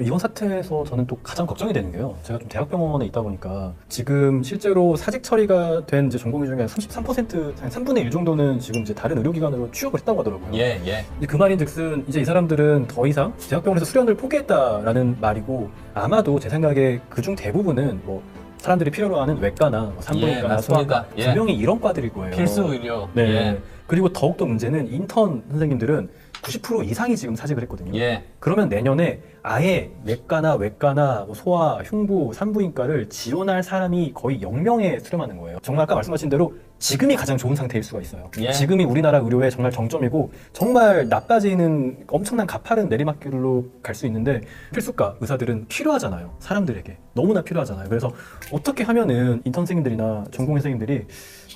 이번 사태에서 저는 또 가장 걱정이 되는 게요. 제가 좀 대학병원에 있다 보니까 지금 실제로 사직 처리가 된 이제 전공의 중에 33%, 한 3분의 1 정도는 지금 이제 다른 의료기관으로 취업을 했다고 하더라고요. 예, 예. 근데 그 말인즉슨 이제 이 사람들은 더 이상 대학병원에서 수련을 포기했다라는 말이고 아마도 제 생각에 그중 대부분은 뭐 사람들이 필요로 하는 외과나 뭐 예, 산부인과나 맞습니다. 소아과 예. 분명히 이런 과들일 거예요. 필수 의료. 네. 예. 그리고 더욱더 문제는 인턴 선생님들은 90% 이상이 지금 사직을 했거든요. 예. 그러면 내년에 아예 내과나 외과나 뭐 소아, 흉부, 산부인과를 지원할 사람이 거의 0명에 수렴하는 거예요. 정말 아까 말씀하신 대로 지금이 가장 좋은 상태일 수가 있어요. 예. 지금이 우리나라 의료의 정말 정점이고 정말 나빠지는 엄청난 가파른 내리막길로 갈 수 있는데 필수과 의사들은 필요하잖아요. 사람들에게 너무나 필요하잖아요. 그래서 어떻게 하면은 인턴 선생님들이나 전공 선생님들이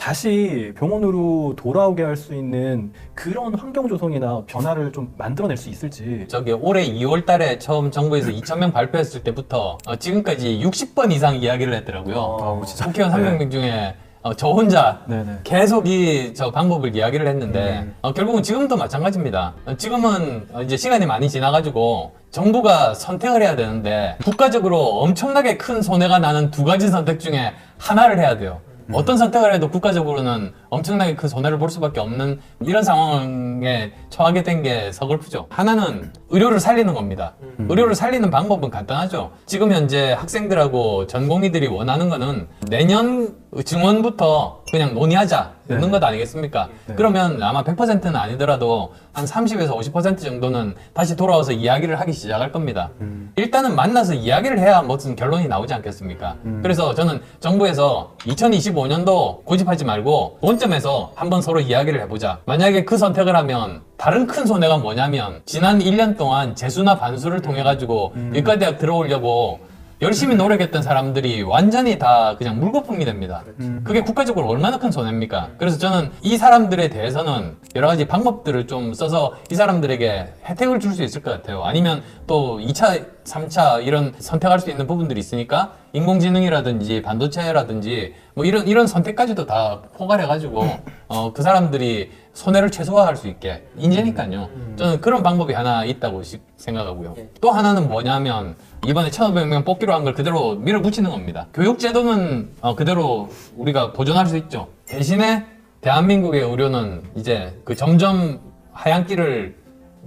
다시 병원으로 돌아오게 할 수 있는 그런 환경 조성이나 변화를 좀 만들어낼 수 있을지 저기 올해 2월 달에 처음 정부에서 2,000명 발표했을 때부터 어, 지금까지 60번 이상 이야기를 했더라고요. 아, 진짜? 국회의원 300명 중에 어, 저 혼자 네네. 계속 이 저 방법을 이야기를 했는데 음. 어, 결국은 지금도 마찬가지입니다. 어, 지금은 어, 이제 시간이 많이 지나가지고 정부가 선택을 해야 되는데 국가적으로 엄청나게 큰 손해가 나는 두 가지 선택 중에 하나를 해야 돼요. 음. 어떤 선택을 해도 국가적으로는 엄청나게 큰 손해를 볼 수밖에 없는 이런 상황에 처하게 된 게 서글프죠. 하나는 의료를 살리는 겁니다. 음. 의료를 살리는 방법은 간단하죠. 지금 현재 학생들하고 전공의들이 원하는 거는 내년 증원부터 그냥 논의하자. 네. 는것 아니겠습니까? 네. 그러면 아마 100%는 아니더라도 한 30에서 50% 정도는 다시 돌아와서 이야기를 하기 시작할 겁니다. 음. 일단은 만나서 이야기를 해야 무슨 결론이 나오지 않겠습니까? 음. 그래서 저는 정부에서 2025년도 고집하지 말고 본점에서 한번 서로 이야기를 해보자. 만약에 그 선택을 하면 다른 큰 손해가 뭐냐면 지난 1년 동안 재수나 반수를 통해 가지고 음. 의과대학 들어오려고 열심히 노력했던 사람들이 완전히 다 그냥 물거품이 됩니다. 음. 그게 국가적으로 얼마나 큰 손해입니까? 그래서 저는 이 사람들에 대해서는 여러 가지 방법들을 좀 써서 이 사람들에게 혜택을 줄 수 있을 것 같아요. 아니면 또 2차, 3차 이런 선택할 수 있는 부분들이 있으니까 인공지능이라든지 반도체라든지 뭐 이런 이런 선택까지도 다 포괄해 가지고 어, 그 사람들이 손해를 최소화할 수 있게 인재니까요. 저는 그런 방법이 하나 있다고 시- 생각하고요. 또 하나는 뭐냐면 이번에 1,500명 뽑기로 한 걸 그대로 밀어붙이는 겁니다. 교육 제도는 어, 그대로 우리가 보존할 수 있죠. 대신에 대한민국의 의료는 이제 그 점점 하얀 길을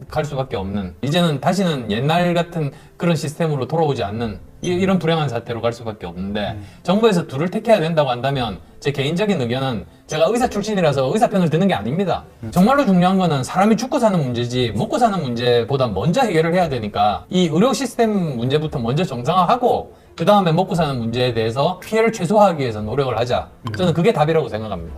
갈 수밖에 없는 이제는 다시는 옛날 같은 그런 시스템으로 돌아오지 않는 이, 런 불행한 사태로 갈 수밖에 없는데 정부에서 둘을 택해야 된다고 한다면 제 개인적인 의견은 제가 의사 출신이라서 의사 편을 드는 게 아닙니다. 정말로 중요한 거는 사람이 죽고 사는 문제지 먹고 사는 문제보다 먼저 해결을 해야 되니까 이 의료 시스템 문제부터 먼저 정상화하고 그 다음에 먹고 사는 문제에 대해서 피해를 최소화하기 위해서 노력을 하자. 저는 그게 답이라고 생각합니다.